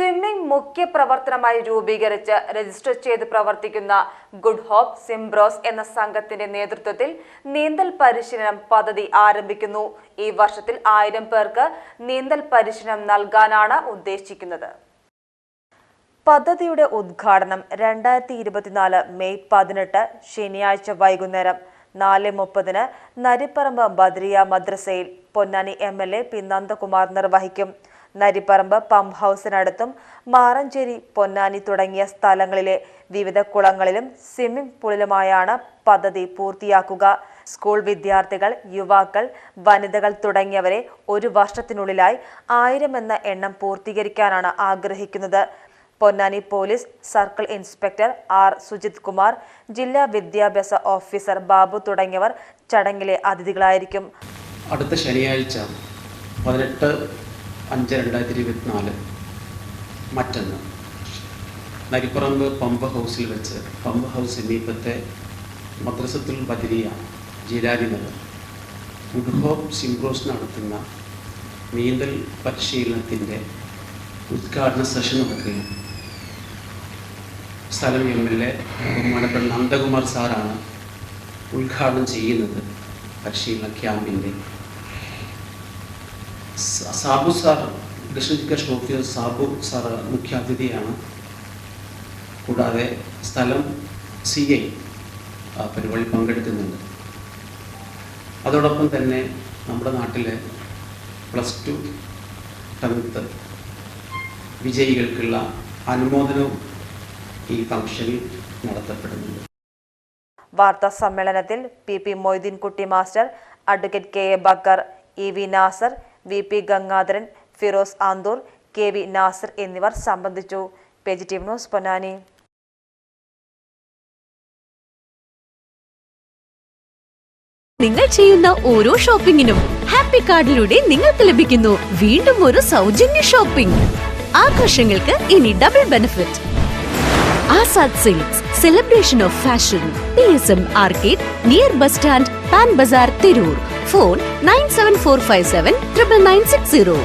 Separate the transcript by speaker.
Speaker 1: Swimming മുഖ്യ പ്രവർത്തനമായി രൂപീകരിച്ച് രജിസ്റ്റർ ചെയ്ത് പ്രവർത്തിക്കുന്ന ഗുഡ് ഹോപ്പ് സിംബ്രോസ് എന്ന സംഘത്തിന്റെ നേതൃത്വത്തിൽ നീന്തൽ പരിശീലനം പദ്ധതി ആരംഭിക്കുന്നു. ഈ വർഷത്തിൽ ആയിരം പേർക്ക് നീന്തൽ പരിശീലനം നൽകാനാണ് ഉദ്ദേശിക്കുന്നത്. പദ്ധതിയുടെ ഉദ്ഘാടനം രണ്ടായിരത്തി ഇരുപത്തിനാല് മെയ് പതിനെട്ട് ശനിയാഴ്ച വൈകുന്നേരം നാല് മുപ്പതിന് നരിപ്പറമ്പ് ബദ്രിയ മദ്രസയിൽ Ponnani M L A P Nandakumar നിർവഹിക്കും. നരിപ്പറമ്പ് പമ്പ് ഹൗസിനടുത്തും മാറഞ്ചേരി പൊന്നാനി തുടങ്ങിയ സ്ഥലങ്ങളിലെ വിവിധ കുളങ്ങളിലും സ്വിമ്മിംഗ് പൂളിലുമായാണ് പദ്ധതി പൂർത്തിയാക്കുക. സ്കൂൾ വിദ്യാർത്ഥികൾ യുവാക്കൾ വനിതകൾ തുടങ്ങിയവരെ ഒരു വർഷത്തിനുള്ളിലായി ആയിരം എന്ന എണ്ണം പൂർത്തീകരിക്കാനാണ് ആഗ്രഹിക്കുന്നത്. Ponnani police circle inspector R. Sujith Kumar ജില്ലാ വിദ്യാഭ്യാസ ഓഫീസർ ബാബു തുടങ്ങിയവർ ചടങ്ങിലെ അതിഥികളായിരിക്കും.
Speaker 2: അടുത്ത ശനിയാഴ്ച പതിനെട്ട് അഞ്ച് രണ്ടായിരത്തി ഇരുപത്തിനാല് മറ്റൊന്ന്. നരിപ്പറമ്പ് പമ്പ് ഹൗസിൽ വെച്ച് പമ്പ് ഹൗസ് സമീപത്തെ മദ്രസത്തുൽ ബദരിയ ജീലാനി നഗർ. ഗുഡ് ഹോപ്പ് സിംബ്രോസ് നടത്തുന്ന നീന്തൽ പരിശീലനത്തിന്റെ ഉദ്ഘാടന സെഷൻ നടക്കുകയും സ്ഥലം എം എൽ എ ബഹുമാനപ്പെട്ട നന്ദകുമാർ സാറാണ് ഉദ്ഘാടനം ചെയ്യുന്നത് പരിശീലന ക്യാമ്പിന്റെ Sabu sir district education officer Sabu sir മുഖ്യാതിഥിയാണ്. കൂടാതെ സ്ഥലം സി ഐ പരിപാടി പങ്കെടുക്കുന്നുണ്ട്. അതോടൊപ്പം തന്നെ നമ്മുടെ നാട്ടിലെ പ്ലസ് ടു ടെൻത്ത് വിജയികൾക്കുള്ള അനുമോദനവും ഈ ഫംഗ്ഷനിൽ നടത്തപ്പെടുന്നുണ്ട്.
Speaker 1: വാർത്താ സമ്മേളനത്തിൽ P P Moideenkutty master advocate K A Bakkar E V Nasar V P Gangadharan Firoz Anthoor K V Nasar എന്നിവർ സംബന്ധിച്ചു. Positive news Ponnani.
Speaker 3: നിങ്ങൾ ചെയ്യുന്ന ഓരോ ഷോപ്പിംഗിനും ഹാപ്പി കാർഡിലൂടെ നിങ്ങൾക്ക് ലഭിക്കുന്നു. വീണ്ടും ഒരു സൗജന്യ ഷോപ്പിംഗ്. ആഘോഷങ്ങൾക്ക് ഇനി double benefit Azad silks celebration of fashion P S M arcade near bus stand Pan Bazaar Tirur phone nine seven four five seven triple nine six zero.